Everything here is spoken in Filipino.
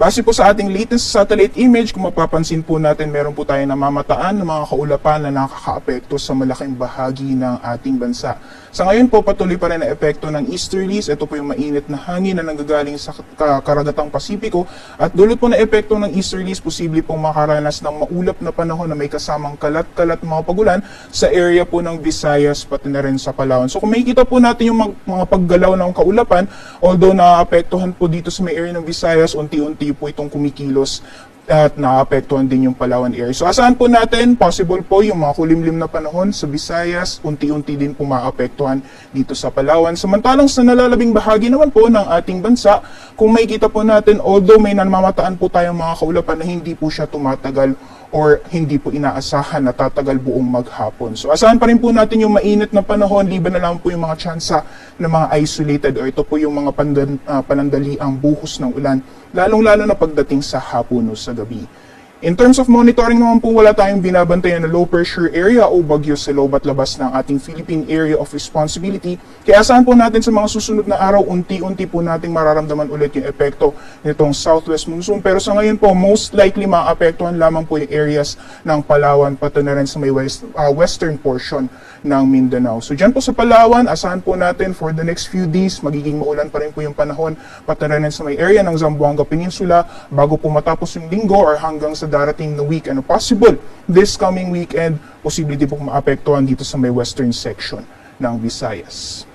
Base po sa ating latest satellite image, kung mapapansin po natin, meron po tayo namamataan ng mga kaulapan na nakakaapekto sa malaking bahagi ng ating bansa. Sa ngayon po, patuloy pa rin ang epekto ng easterlies. Ito po yung mainit na hangin na nanggagaling sa ka- karagatang Pasipiko. At dulot po na epekto ng easterlies, posible pong makaranas ng maulap na panahon na may kasamang kalat-kalat mga pagulan sa area po ng Visayas pati na rin sa Palawan. So kung makikita po natin yung mga paggalaw ng kaulapan, although naapektuhan po dito sa may area ng Visayas, unti-unti po itong kumikilos at naapektuhan din yung Palawan area. So asahan po natin, possible po yung mga kulimlim na panahon sa Visayas, unti-unti din po maapektuhan dito sa Palawan. Samantalang sa nalalabing bahagi naman po ng ating bansa, kung makikita po natin, although may namamataan po tayong mga kaulapan na hindi po siya tumatagal or hindi po inaasahan na tatagal buong maghapon. So asahan pa rin po natin yung mainit na panahon, liban na lang po yung mga tsansa ng mga isolated or ito po yung mga pandan, ah, panandaliang buhos ng ulan, lalong-lalo na pagdating sa hapon o sa gabi. In terms of monitoring naman po, wala tayong binabantayan na low pressure area o bagyo sa loob at labas ng ating Philippine Area of Responsibility. Kaya asahan po natin sa mga susunod na araw, unti-unti po nating mararamdaman ulit yung epekto nitong southwest monsoon. Pero sa ngayon po, most likely maapektuhan lamang po yung areas ng Palawan pati na rin sa may west, ah, western portion ng Mindanao. So dyan po sa Palawan, asahan po natin for the next few days, magiging maulan pa rin po yung panahon pati na rin sa may area ng Zamboanga Peninsula bago po matapos yung linggo or hanggang sa darating na week. Ano possible, this coming weekend, posible din po maapektuhan dito sa may western section ng Visayas.